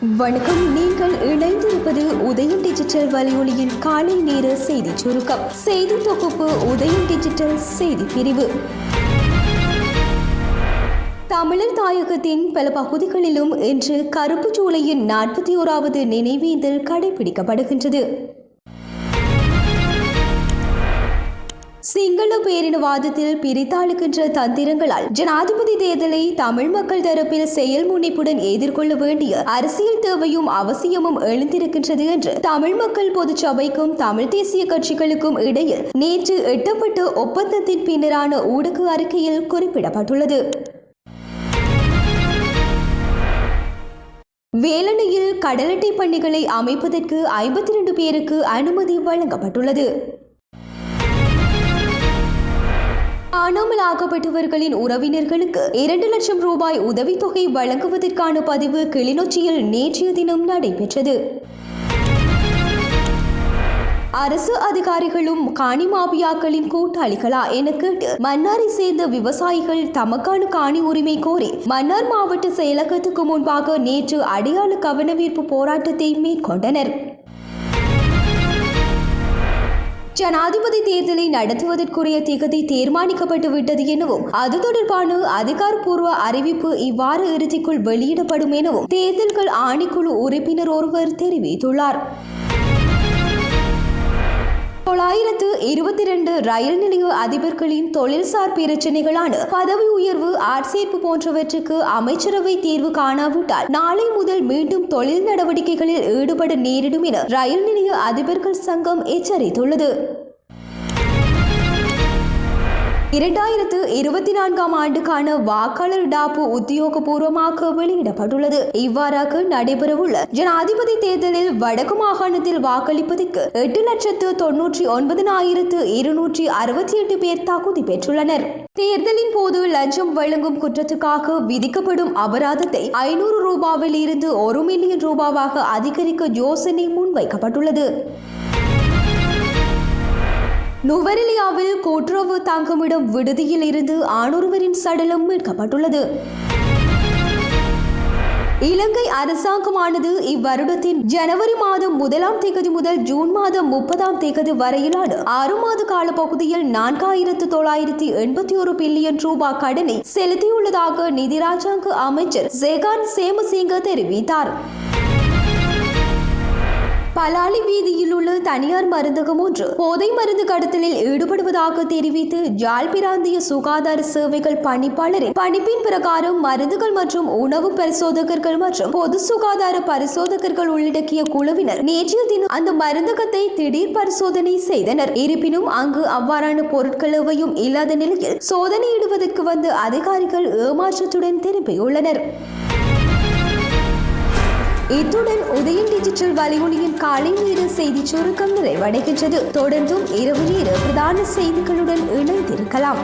வணக்கம். நீங்கள் இணைந்திருப்பது உதயம் டிஜிட்டல் வலையொலியின் காலை நேர செய்தி சுருக்கம். செய்தி தொகுப்பு உதயம் டிஜிட்டல் செய்தி பிரிவு. தமிழர் தாயகத்தின் பல பகுதிகளிலும் இன்று கருப்பு ஜூலையின் நாற்பத்தி ஓராவது நினைவேந்தல் கடைபிடிக்கப்படுகின்றது. சிங்கள பேரினவாதத்தில் பிரித்தாளுகின்ற தந்திரங்களால் ஜனாதிபதி தேர்தலை தமிழ் மக்கள் தரப்பில் செயல் முனைப்புடன் எதிர்கொள்ள வேண்டிய அரசியல் தேவையும் அவசியமும் எழுந்திருக்கின்றது என்று தமிழ் மக்கள் பொதுச் சபைக்கும் தமிழ் தேசிய கட்சிகளுக்கும் இடையில் நேற்று எட்டப்பட்ட ஒப்பந்தத்தின் பின்னரான ஊடக அறிக்கையில் குறிப்பிடப்பட்டுள்ளது. வேலணையில் கடலட்டை பணிகளை அமைப்பதற்கு ஐம்பத்தி ரெண்டு பேருக்கு அனுமதி வழங்கப்பட்டுள்ளது. காணாமல் ஆக்கப்பட்டவர்களின் உறவினர்களுக்கு இரண்டு லட்சம் ரூபாய் உதவித்தொகை வழங்குவதற்கான பதிவு கிளிநொச்சியில் நேற்றைய தினம் நடைபெற்றது. அரசு அதிகாரிகளும் காணி மாபியாக்களின் கூட்டாளிகளா என கேட்டு மன்னாரை சேர்ந்த விவசாயிகள் தமக்கான காணி உரிமை கோரி மன்னார் மாவட்ட செயலகத்துக்கு முன்பாக நேற்று அடையாள கவனவீர்ப்பு போராட்டத்தை மேற்கொண்டனர். ஜனாதிபதி தேர்தலை நடத்துவதற்குரிய திகதி தீர்மானிக்கப்பட்டு விட்டது எனவும் அது தொடர்பான அதிகாரப்பூர்வ அறிவிப்பு இவ்வாறு இறுதிக்குள் வெளியிடப்படும் எனவும் தேர்தல்கள் ஆணைக்குழு உறுப்பினர் ஒருவர் தெரிவித்துள்ளார். தொள்ளாயிரத்து இருபத்தி ரெண்டு ரயில் நிலைய அதிபர்களின் தொழில்சார் பிரச்சினைகளான பதவி உயர்வு ஆட்சேர்ப்பு போன்றவற்றுக்கு அமைச்சரவை தீர்வு காணாவிட்டால் நாளை முதல் மீண்டும் தொழில் நடவடிக்கைகளில் ஈடுபட நேரிடும் என ரயில் நிலைய அதிபர்கள் சங்கம் எச்சரித்துள்ளது இரண்டாயிரத்து இருபத்தி நான்காம் ஆண்டுக்கான வாக்காளர் டாப்பு உத்தியோகபூர்வமாக வெளியிடப்பட்டுள்ளது. இவ்வாறாக நடைபெறவுள்ள ஜனாதிபதி தேர்தலில் வடக்கு மாகாணத்தில் வாக்களிப்பதற்கு எட்டு லட்சத்து தொன்னூற்றி ஒன்பதினாயிரத்து இருநூற்றி அறுபத்தி எட்டு பேர் தகுதி பெற்றுள்ளனர். தேர்தலின் போது லஞ்சம் வழங்கும் குற்றத்துக்காக விதிக்கப்படும் அபராதத்தை ஐநூறு ரூபாவில் இருந்து ஒரு மில்லியன் ரூபாவாக அதிகரிக்க யோசனை முன்வைக்கப்பட்டுள்ளது. நுவரெலியாவில் கூட்டுறவு தங்குமிடம் விடுதியில் இருந்து ஆணொருவரின் சடலம் மீட்கப்பட்டுள்ளது. இலங்கை அரசாங்கமானது இவ்வருடத்தின் ஜனவரி மாதம் முதலாம் தேதி முதல் ஜூன் மாதம் முப்பதாம் தேதி வரையிலான ஆறு மாத கால பகுதியில் நான்காயிரத்து தொள்ளாயிரத்தி எண்பத்தி ஒரு பில்லியன் ரூபாய் கடனை செலுத்தியுள்ளதாக நிதி ராஜாங்க அமைச்சர் ஜெகான் சேமசிங்க தெரிவித்தார். பலாலி வீதியில் உள்ள தனியார் மருந்தகம் ஒன்று. போதை மருந்து கடத்தலில் ஈடுபடுவதாக தெரிவித்து ஜாழ் பிராந்திய சுகாதார சேவைகள் பணிப்பாளரின் பணிப்பின் பிரகாரம் மருந்துகள் மற்றும் உணவு பரிசோதகர்கள் மற்றும் பொது சுகாதார பரிசோதகர்கள் உள்ளடக்கிய குழுவினர் நேற்றைய தினம் அந்த மருந்தகத்தை திடீர் பரிசோதனை செய்தனர். இருப்பினும் அங்கு அவ்வாறான பொருட்கள் எவையும் இல்லாத நிலையில் சோதனையிடுவதற்கு வந்த அதிகாரிகள் ஏமாற்றத்துடன் திரும்பியுள்ளனர். இத்துடன் உதயம் டிஜிட்டல் வலையொலியின் காலை நேர செய்தி சுருக்கம் நிறைவடைகின்றது. தொடர்ந்தும் இரவு நேர பிரதான செய்திகளுடன் இணைந்திருக்கலாம்.